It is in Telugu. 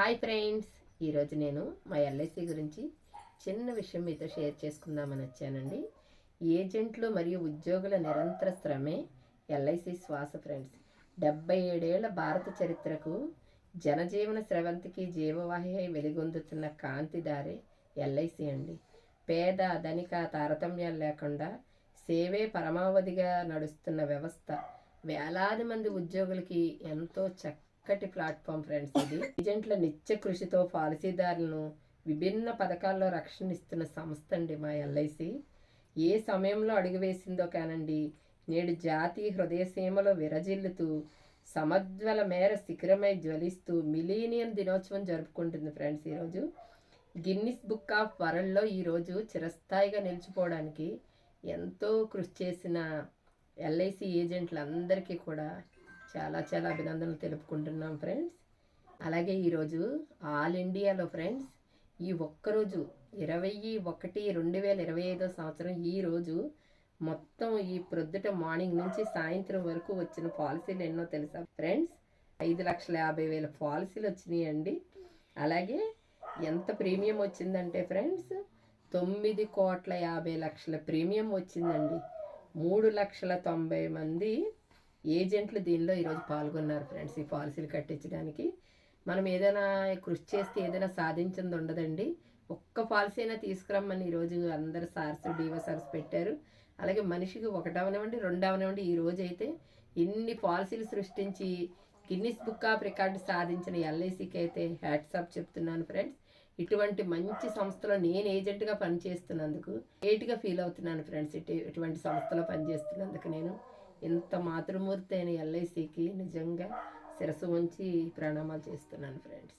హాయ్ ఫ్రెండ్స్ ఈరోజు నేను మా ఎల్ఐసి గురించి చిన్న విషయం మీతో షేర్ చేసుకుందామని వచ్చానండి. ఏజెంట్లు మరియు ఉద్యోగుల నిరంతర శ్రమే ఎల్ఐసి శ్వాస ఫ్రెండ్స్. డెబ్బై ఏడేళ్ళ భారత చరిత్రకు జనజీవన స్రవంతికి జీవవాహి వెలుగొందుతున్న కాంతిదారే ఎల్ఐసి అండి. పేద ధనిక తారతమ్యాలు లేకుండా సేవే పరమావధిగా నడుస్తున్న వ్యవస్థ వేలాది మంది ఉద్యోగులకి ఎంతో చక్క చక్కటి ప్లాట్ఫామ్ ఫ్రెండ్స్ ఇది. ఏజెంట్ల నిత్య కృషితో పాలసీదారులను విభిన్న పథకాల్లో రక్షణ ఇస్తున్న సంస్థ అండి మా ఎల్ఐసి ఏ సమయంలో అడుగు వేసిందో కానండి నేడు జాతి హృదయసీమలో విరజిల్లుతూ సమజ్వల మేర శిఖరమై జ్వలిస్తూ మిలీనియం దినోత్సవం జరుపుకుంటుంది ఫ్రెండ్స్ ఈరోజు. గిన్నిస్ బుక్ ఆఫ్ వరల్డ్లో ఈరోజు చిరస్థాయిగా నిలిచిపోవడానికి ఎంతో కృషి చేసిన ఎల్ఐసి ఏజెంట్లందరికీ కూడా చాలా చాలా అభినందనలు తెలుపుకుంటున్నాం ఫ్రెండ్స్. అలాగే ఈరోజు ఆల్ ఇండియాలో ఫ్రెండ్స్ ఈ ఒక్కరోజు ఇరవై ఒకటి రెండు వేల ఇరవై ఐదో సంవత్సరం ఈ రోజు మొత్తం ఈ ప్రొద్దుట మార్నింగ్ నుంచి సాయంత్రం వరకు వచ్చిన పాలసీలు ఎన్నో తెలుసా ఫ్రెండ్స్? ఐదు లక్షల యాభై వేల పాలసీలు వచ్చినాయండి అలాగే ఎంత ప్రీమియం వచ్చిందంటే ఫ్రెండ్స్ తొమ్మిది కోట్ల యాభై లక్షల ప్రీమియం వచ్చిందండి. మూడు లక్షల తొంభై మంది ఏజెంట్లు దీనిలో ఈరోజు పాల్గొన్నారు ఫ్రెండ్స్ ఈ పాలసీలు కట్టించడానికి. మనం ఏదైనా కృషి చేస్తే ఏదైనా సాధించింది ఉండదండి. ఒక్క పాలసీ అయినా తీసుకురమ్మని ఈరోజు అందరు సార్స్ డివో సార్స్ పెట్టారు. అలాగే మనిషికి ఒకటవనివ్వండి రెండవనివ్వండి ఈ రోజు అయితే ఇన్ని పాలసీలు సృష్టించి గిన్నిస్ బుక్ ఆఫ్ రికార్డు సాధించిన ఎల్ఐసికి అయితే హ్యాట్సాప్ చెప్తున్నాను ఫ్రెండ్స్. ఇటువంటి మంచి సంస్థలో నేను ఏజెంట్గా పనిచేస్తున్నందుకు ఏటిగా ఫీల్ అవుతున్నాను ఫ్రెండ్స్. ఇటు ఇటువంటి సంస్థలో పనిచేస్తున్నందుకు నేను ఇంత మాతృమూర్తి అయిన ఎల్ఐసికి నిజంగా శిరసు ఉంచి ప్రణామాలు చేస్తున్నాను ఫ్రెండ్స్